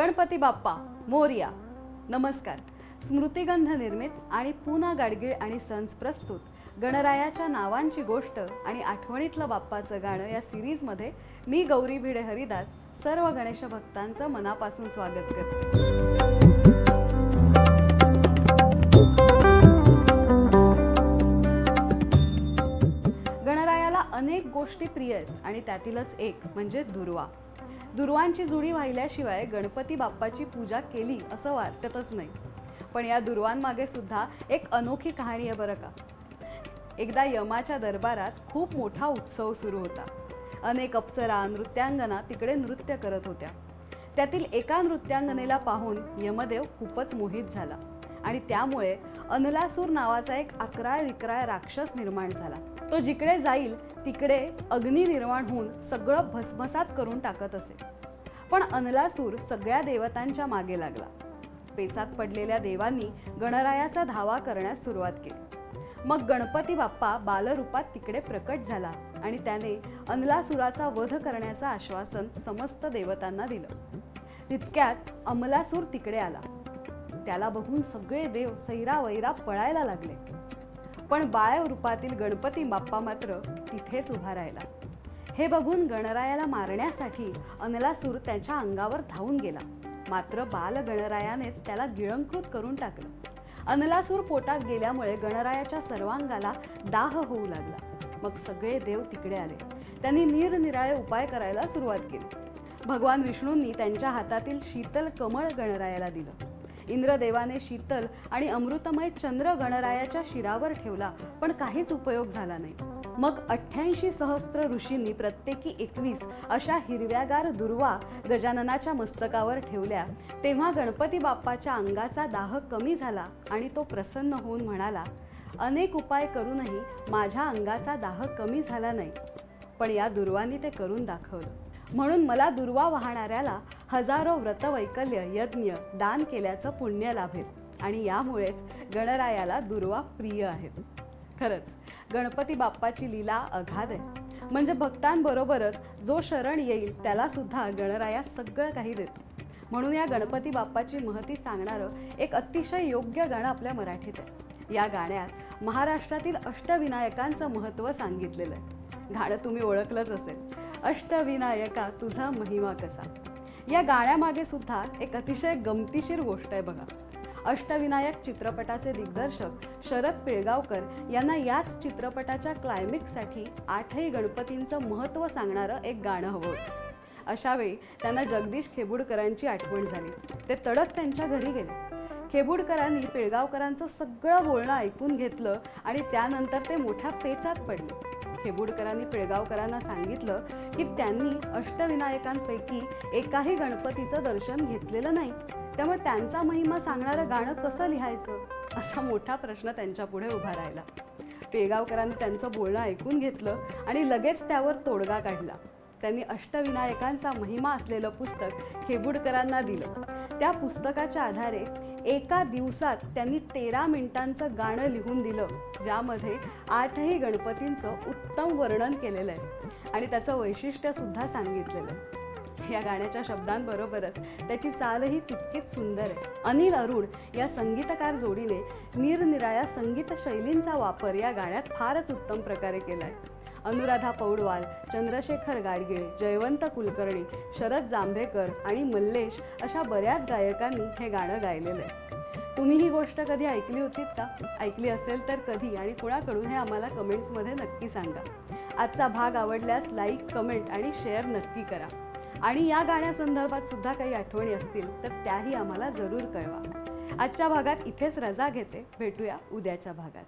गणपती बाप्पा मोरिया. नमस्कार. स्मृतिगंध निर्मित आणि पुना गाडगीळ आणि सन्स प्रस्तुत. गणरायाच्या नावांची गोष्ट आणि आठवणीतलं बाप्पाचं गाणं या सिरीजमध्ये मी गौरी भिडे हरिदास सर्व गणेश भक्तांचं मनापासून स्वागत करते. गोष्टी आहेत आणि त्यातीलच एक म्हणजे दुर्वा. दुर्वांची जुडी वाहिल्याशिवाय गणपती बाप्पाची पूजा केली असं वाटतच नाही. पण या दुर्वांमागे सुद्धा एक अनोखी कहाणी आहे बरं का. एकदा यमाच्या दरबारात खूप मोठा उत्सव सुरू होता. अनेक अप्सरा नृत्यांगना तिकडे नृत्य करत होत्या. त्यातील एका नृत्यांगनेला पाहून यमदेव खूपच मोहित झाला आणि त्यामुळे अनलासूर नावाचा एक अकराळ विक्राय राक्षस निर्माण झाला. तो जिकडे जाईल तिकडे अग्नी निर्माण होऊन सगळं भस्मसात करून टाकत असे. पण अनलासूर सगळ्या देवतांच्या मागे लागला. पेचात पडलेल्या देवांनी गणरायाचा धावा करण्यास सुरुवात केली. मग गणपती बाप्पा बालरूपात तिकडे प्रकट झाला आणि त्याने अनलासुराचा वध करण्याचं आश्वासन समस्त देवतांना दिलं. तितक्यात अमलासूर तिकडे आला. त्याला बघून सगळे देव सैरा वैरा पळायला लागले. पण बाळ रूपातील गणपती बाप्पा मात्र तिथेच उभा राहिला. हे बघून गणरायाला मारण्यासाठी अनलासूर त्याच्या अंगावर धावून गेला. मात्र बाल गणरायानेच त्याला गिळंकृत करून टाकलं. अनलासूर पोटात गेल्यामुळे गणरायाच्या सर्वांगाला दाह होऊ लागला. मग सगळे देव तिकडे आले. त्यांनी निरनिराळे उपाय करायला सुरुवात केली. भगवान विष्णूंनी त्यांच्या हातातील शीतल कमळ गणरायाला दिलं. इंद्रदेवाने शीतल आणि अमृतमय चंद्र गणरायाच्या शिरावर ठेवला पण काहीच उपयोग झाला नाही. मग अठ्ठ्याऐंशी सहस्त्र ऋषींनी प्रत्येकी एकवीस अशा हिरव्यागार दुर्वा गजाननाच्या मस्तकावर ठेवल्या. तेव्हा गणपती बाप्पाच्या अंगाचा दाह कमी झाला आणि तो प्रसन्न होऊन म्हणाला अनेक उपाय करूनही माझ्या अंगाचा दाह कमी झाला नाही. पण या दुर्वांनी ते करून दाखवलं. म्हणून मला दुर्वा वाहणाऱ्याला हजारो व्रतवैकल्य यज्ञ दान केल्याचं पुण्य लाभेल. आणि यामुळेच गणरायाला दुर्वा प्रिय आहेत खरंच गणपती बाप्पाची लीला अगाध आहे. म्हणजे भक्तांबरोबरच जो शरण येईल त्यालासुद्धा गणराया सगळं काही देतो म्हणून या गणपती बाप्पाची महती सांगणारं एक अतिशय योग्य गाणं आपल्या मराठीत आहे. या गाण्यात महाराष्ट्रातील अष्टविनायकांचं महत्त्व सांगितलेलं आहे. गाणं तुम्ही ओळखलंच असेल. अष्टविनायका तुझा महिमा कसा? या गाण्यामागे सुद्धा एक अतिशय गमतीशीर गोष्ट आहे बघा. अष्टविनायक चित्रपटाचे दिग्दर्शक शरद पिळगावकर यांना याच चित्रपटाच्या क्लायमिक्ससाठी आठही गणपतींचं महत्त्व सांगणारं एक गाणं हवं होतं. अशावेळी त्यांना जगदीश खेबुडकरांची आठवण झाली. ते तडक त्यांच्या घरी गेले. खेबुडकरांनी पिळगावकरांचं सगळं बोलणं ऐकून घेतलं आणि त्यानंतर ते मोठ्या पेचात पडले. खेबुडकरांनी पिळगावकरांना सांगितलं की त्यांनी अष्टविनायकांपैकी एकाही गणपतीचं दर्शन घेतलेलं नाही. त्यामुळे त्यांचा महिमा सांगणारं गाणं कसं लिहायचं? असा मोठा प्रश्न त्यांच्यापुढे उभा राहिला. पेगावकरांनी त्यांचं बोलणं ऐकून घेतलं आणि लगेच त्यावर तोडगा काढला. त्यांनी अष्टविनायकांचा महिमा असलेलं पुस्तक खेबुडकरांना दिलं. त्या पुस्तकाच्या आधारे एका दिवसात त्यांनी तेरा मिनिटांचं गाणं लिहून दिलं ज्यामध्ये आठही गणपतींचं उत्तम वर्णन केलेलं आहे. आणि त्याचं वैशिष्ट्यसुद्धा सांगितलेलं आहे. या गाण्याच्या शब्दांबरोबरच त्याची चालही तितकीच सुंदर आहे. अनिल अरुण या संगीतकार जोडीने निरनिराळ्या संगीत शैलींचा वापर या गाण्यात फारच उत्तम प्रकारे केला आहे अनुराधा पौडवाल चंद्रशेखर गाडगीळ जयवंत कुलकर्णी शरद जांभेकर आणि मल्लेश अशा बऱ्याच गायकांनी हे गाणं गायलेलं आहे. तुम्ही ही गोष्ट कधी ऐकली होतीत का? ऐकली असेल तर कधी आणि कुणाकडून हे आम्हाला कमेंट्समध्ये नक्की सांगा. आजचा भाग आवडल्यास लाईक कमेंट आणि शेअर नक्की करा. आणि या गाण्यासंदर्भात सुद्धा काही आठवणी असतील तर त्याही आम्हाला जरूर कळवा. आजच्या भागात इथेच रजा घेते. भेटूया उद्याच्या भागात.